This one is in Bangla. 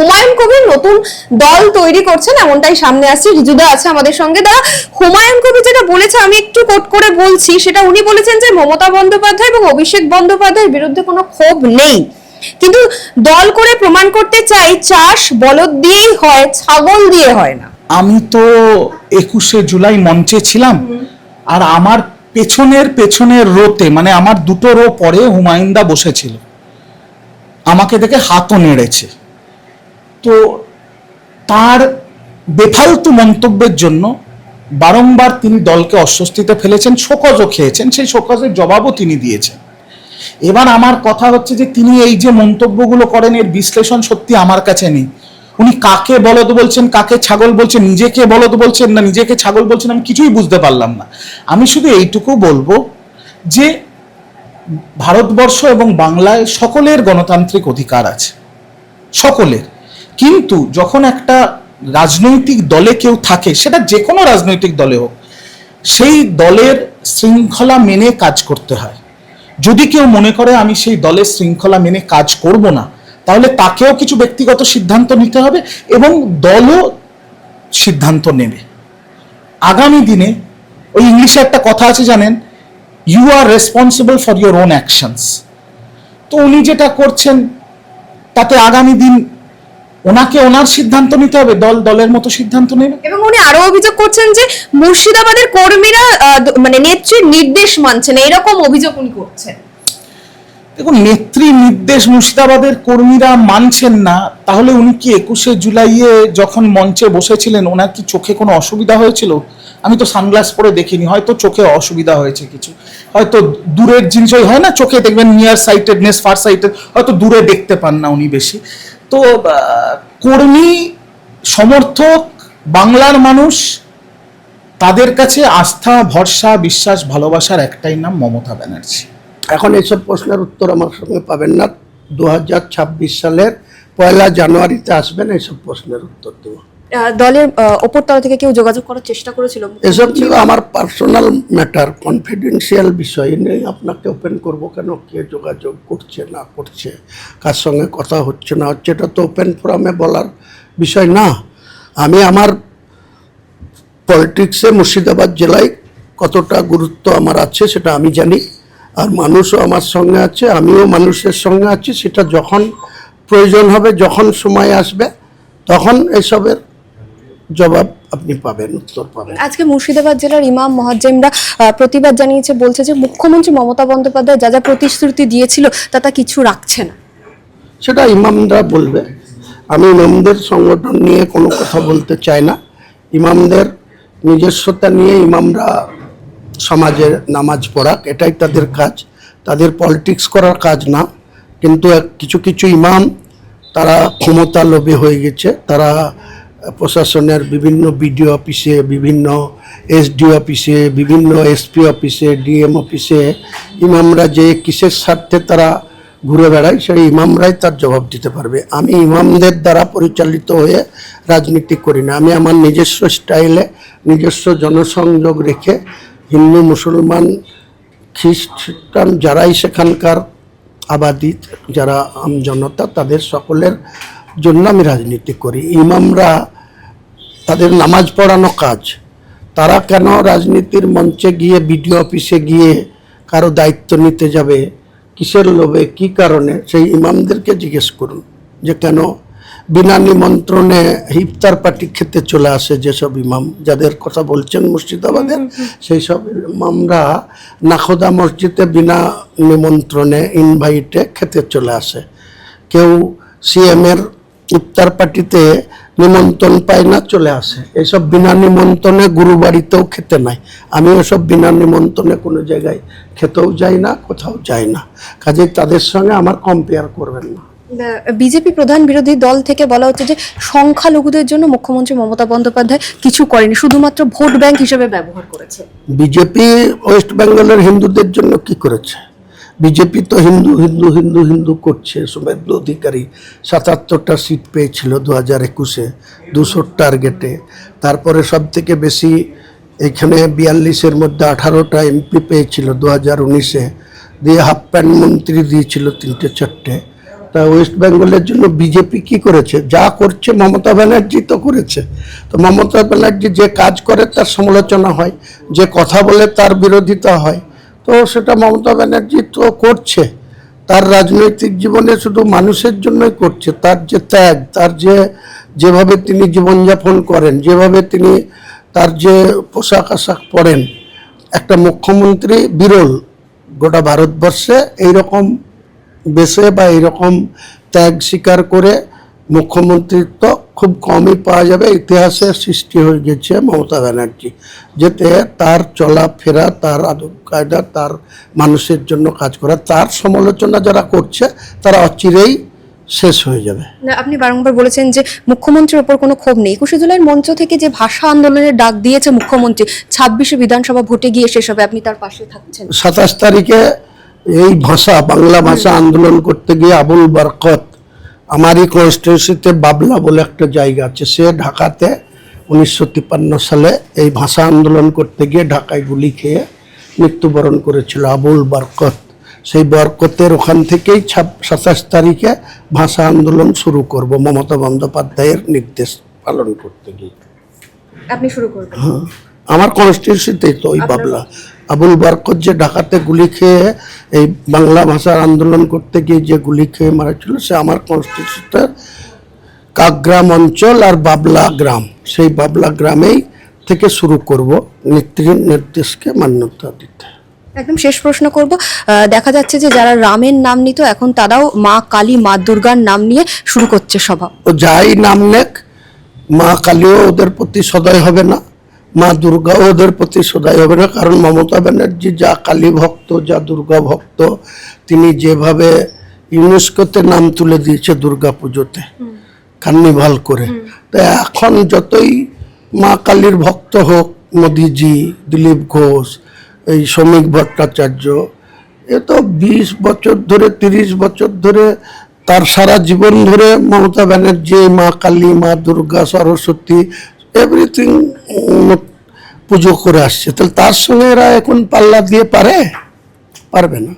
হুমায়ুন কবির নতুন দল তৈরি করছেন, এমনটাই সামনে আসছে। রিজুদা আছে আমাদের সঙ্গে। দাদা, হুমায়ুন কবির যেটা বলেছে, আমি একটু কোট করে বলছি, সেটা উনি বলেছেন যে মমতা বন্দ্যোপাধ্যায় এবং অভিষেক বন্দ্যোপাধ্যায়ের বিরুদ্ধে কোনো ক্ষোভ নেই। কিন্তু দল করে প্রমাণ করতে চাই, চাষ বলদ দিয়েই হয়, ছাগল দিয়ে হয় না। আমি তো একুশে জুলাই মঞ্চে ছিলাম, আর আমার পেছনের পেছনের রোতে মানে আমার দুটো রো পরে হুমায়ুনদা বসেছিল। আমাকে দেখে হাতও নেড়েছে। তো তার বেফালতু মন্তব্যের জন্য বারংবার তিনি দলকে অস্বস্তিতে ফেলেছেন, শোকজও খেয়েছেন। সেই শোকজের জবাবও তিনি দিয়েছেন। এবার আমার কথা হচ্ছে যে তিনি এই যে মন্তব্যগুলো করেন, এর বিশ্লেষণ সত্যি আমার কাছে নেই। উনি কাকে বলদ বলছেন, কাকে ছাগল বলছেন, নিজেকে বলদ বলছেন না, নিজেকে ছাগল বলছেন, আমি কিছুই বুঝতে পারলাম না। আমি শুধু এইটুকু বলব যে ভারতবর্ষ এবং বাংলায় সকলের গণতান্ত্রিক অধিকার আছে। সকলের। কিন্তু যখন একটা রাজনৈতিক দলে কেউ থাকে, সেটা যে কোনো রাজনৈতিক দলে হোক, সেই দলের শৃঙ্খলা মেনে কাজ করতে হয়। যদি কেউ মনে করে আমি সেই দলের শৃঙ্খলা মেনে কাজ করব না, তাহলে তাকেও কিছু ব্যক্তিগত সিদ্ধান্ত নিতে হবে এবং দলও সিদ্ধান্ত নেবে। আগামী দিনে, ওই ইংলিশে একটা কথা আছে জানেন you are responsible for your own actions তো উনি যেটা করছেন, তাতে আগামী দিন ওনাকে ওনার সিদ্ধান্ত নিতে হবে দল দলের মতো সিদ্ধান্ত নেবে। এবং উনি আরও অভিযোগ করছেন যে মুর্শিদাবাদের কর্মীরা মানে নেত্রীর নির্দেশ মানছে না এরকম অভিযোগ উনি করছেন। দেখুন নেত্রী নির্দেশ মুর্শিদাবাদের কর্মীরা মানছেন না তাহলে উনি কি একুশে জুলাইয়ে যখন মঞ্চে বসেছিলেন ওনার কি চোখে কোনো অসুবিধা হয়েছিল? আমি তো সানগ্লাস পরে দেখিনি হয়তো চোখে অসুবিধা হয়েছে কিছু। হয়তো দূরের জিনিস হয় না চোখে দেখবেন নিয়ার সাইটেডনেস ফার সাইটেড হয়তো দূরে দেখতে পান না উনি বেশি। তো কর্মী, সমর্থক, বাংলার মানুষ, তাদের কাছে আস্থা, ভরসা, বিশ্বাস, ভালোবাসার একটাই নাম মমতা ব্যানার্জি। এখন এইসব প্রশ্নের উত্তর আমার সঙ্গে পাবেন না। দু হাজার ছাব্বিশ সালের পয়লা জানুয়ারিতে আসবেন এইসব প্রশ্নের উত্তর দেবো। দলের আহ, ওপরতলা থেকে কেউ যোগাযোগ করার চেষ্টা করেছিল? এসব ছিল আমার পার্সোনাল ম্যাটার কনফিডেন্সিয়াল বিষয় নেই আপনাকে ওপেন করব কেন? কে যোগাযোগ করছে না করছে? কার সঙ্গে কথা হচ্ছে না হচ্ছে? এটা তো ওপেন ফোরামে বলার বিষয় না। আমি আমার পলিটিক্সে মুর্শিদাবাদ জেলায় কতটা গুরুত্ব আমার আছে সেটা আমি জানি। আর মানুষও আমার সঙ্গে আছে আমিও মানুষের সঙ্গে আছি। সেটা যখন প্রয়োজন হবে যখন সময় আসবে তখন এসবের জবাব আপনি পাবেন উত্তর পাবেন। আজকে মুর্শিদাবাদ জেলার ইমাম মহাজ্জেমরা প্রতিবাদ জানিয়েছে বলছে যে মুখ্যমন্ত্রী মমতা বন্দ্যোপাধ্যায় যা যা প্রতিশ্রুতি দিয়েছিল তা তা কিছু রাখছে না। সেটা ইমামরা বলবে। আমি ইমামদের সংগঠন নিয়ে কোনো কথা বলতে চাই না। ইমামদের নিজস্বতা নিয়ে ইমামরা সমাজে নামাজ পড়াক এটাই তাদের কাজ। তাদের পলিটিক্স করার কাজ না। কিন্তু কিছু কিছু ইমাম তারা ক্ষমতা লোভী হয়ে গেছে। তারা প্রশাসনের বিভিন্ন বিডিও অফিসে, বিভিন্ন এসডি অফিসে, বিভিন্ন এসপি অফিসে, ডিএম অফিসে ইমামরা যে কিসের স্বার্থে তারা ঘুরে বেড়ায়, সেই ইমামরাই তার জবাব দিতে পারবে। আমি ইমামদের দ্বারা পরিচালিত হয়ে রাজনীতি করি না। আমি আমার নিজস্ব স্টাইলে, নিজস্ব জনসংযোগ রেখে হিন্দু, মুসলমান, খ্রিস্টান যারাই সেখানকার আবাদি, যারা আম জনতা, তাদের সকলের জন্য আমি রাজনীতি করি। ইমামরা তাদের নামাজ পড়ানো কাজ। তারা কেন রাজনীতির মঞ্চে গিয়ে, বিডিও অফিসে গিয়ে কারও দায়িত্ব নিতে যাবে? কিসের লোভে? কি কারণে? সেই ইমামদেরকে জিজ্ঞেস করুন যে কেন বিনা নিমন্ত্রণে হিফতার পার্টি খেতে চলে আসে যেসব ইমাম, যাদের কথা বলছেন মুর্শিদাবাদের সেই সব ইমামরা নাখোদা মসজিদে বিনা নিমন্ত্রণে ইনভাইটে খেতে চলে আসে। কেউ সিএমের ইফতার পার্টিতে নিমন্ত্রণ পায় না চলে আসে। এসব বিনা নিমন্ত্রণে গুরু বাড়িতেও খেতে নাই। আমি ওসব বিনা নিমন্ত্রণে কোনো জায়গায় খেতেও যাই না কোথাও যাই না। কাজেই তাদের সঙ্গে আমার কম্পেয়ার করবেন না বিজেপি প্রধান বিরোধী দল থেকে বলা হচ্ছে যে সংখ্যালঘুদের জন্য মুখ্যমন্ত্রী মমতা বন্দ্যোপাধ্যায় কিছু করেনি শুধুমাত্র ভোট ব্যাংক হিসেবে ব্যবহার করেছে। বিজেপি ওয়েস্ট বেঙ্গলের হিন্দুদের জন্য কি করেছে? বিজেপি তো হিন্দু হিন্দু হিন্দু হিন্দু করছে। শুভেন্দু অধিকারী সাতাত্তরটা সিট পেয়েছিল দু হাজার একুশে, দুশোর টার্গেটে তারপরে সব থেকে বেশি এখানে বিয়াল্লিশের মধ্যে আঠারোটা এমপি পেয়েছিল দু হাজার উনিশে। দিয়ে হাফ প্যান্ট মন্ত্রী দিয়েছিল তিনটে, চারটে। তা ওয়েস্ট বেঙ্গলের জন্য বিজেপি কি করেছে? যা করছে মমতা ব্যানার্জি তো করেছে। তো মমতা ব্যানার্জি যে কাজ করে তার সমালোচনা হয়, যে কথা বলে তার বিরোধিতা হয়। তো সেটা মমতা ব্যানার্জি তো করছে। তার রাজনৈতিক জীবনে শুধু মানুষের জন্যই করছে, তার যে ত্যাগ, তার যে যেভাবে তিনি জীবনযাপন করেন, যেভাবে তিনি তার যে পোশাক আশাক পরেন, একটা মুখ্যমন্ত্রী বিরল গোটা ভারতবর্ষে এইরকম বেশে বা এইরকম ত্যাগ স্বীকার করে মুখ্যমন্ত্রিত্ব খুব কমই পাওয়া যাবে ইতিহাসে সৃষ্টি হয়ে গেছে মমতা ব্যানার্জি। যেতে তার চলাফেরা তার আদব কায়দা তার মানুষের জন্য কাজ করা তার সমালোচনা যারা করছে তারা অচিরেই শেষ হয়ে যাবে। না, আপনি বারংবার বলেছেন যে মুখ্যমন্ত্রীর ওপর কোনো ক্ষোভ নেই। একুশে জুলাইয়ের মঞ্চ থেকে যে ভাষা আন্দোলনের ডাক দিয়েছে মুখ্যমন্ত্রী ছাব্বিশে বিধানসভা ভোটে গিয়ে শেষ হবে আপনি তার পাশে থাকছেন। সাতাশ তারিখে এই ভাষা বাংলা ভাষা আন্দোলন করতে গিয়ে আবুল বরকত আমারই কনস্টিটিউন্সিতে বাবলা বলে একটা জায়গা আছে। সে ঢাকাতে উনিশশো তিপ্পান্ন সালে এই ভাষা আন্দোলন করতে গিয়ে ঢাকায় গুলি খেয়ে মৃত্যুবরণ করেছিল আবুল বরকত। সেই বরকতের ওখান থেকেই সাতাশ তারিখে ভাষা আন্দোলন শুরু করব মমতা বন্দ্যোপাধ্যায়ের নির্দেশ পালন করতে গিয়ে। আপনি শুরু করবেন। হ্যাঁ, আমার কনস্টিটিউন্সিতেই তো ওই বাবলা আবুল বরকত যে ঢাকাতে গুলি খেয়ে এই বাংলা ভাষার আন্দোলন করতে গিয়ে যে গুলি খেয়ে মারা ছিল সে আমার কনস্টিটিউন্সিতে কাকগ্রাম অঞ্চল আর বাবলা গ্রাম। সেই বাবলা গ্রামেই থেকে শুরু করব নেত্রীর নির্দেশকে মান্যতা দিতে। একদম শেষ প্রশ্ন করব। দেখা যাচ্ছে যে যারা রামের নাম নিত এখন তারাও মা কালী মা দুর্গার নাম নিয়ে শুরু করছে সভা। ও যাই নাম নেক মা কালীও ওদের প্রতি সদয় হবে না। মা দুর্গাও ওদের প্রতি সদয় হবে না কারণ মমতা ব্যানার্জি যা কালী ভক্ত যা দুর্গা ভক্ত তিনি যেভাবে ইউনেস্কোতে নাম তুলে দিয়েছে দুর্গা পুজোতে কার্নিভাল করে। তো এখন যতই মা কালীর ভক্ত হোক মোদিজি দিলীপ ঘোষ এই শ্রমিক ভট্টাচার্য এ তো বিশ বছর ধরে তিরিশ বছর ধরে তার সারা জীবন ধরে মমতা ব্যানার্জি মা কালী মা দুর্গা সরস্বতী এভরিথিং পুজো করে আসছে। তাহলে তার সঙ্গে এরা এখন পাল্লা দিয়ে পারে? পারবে না।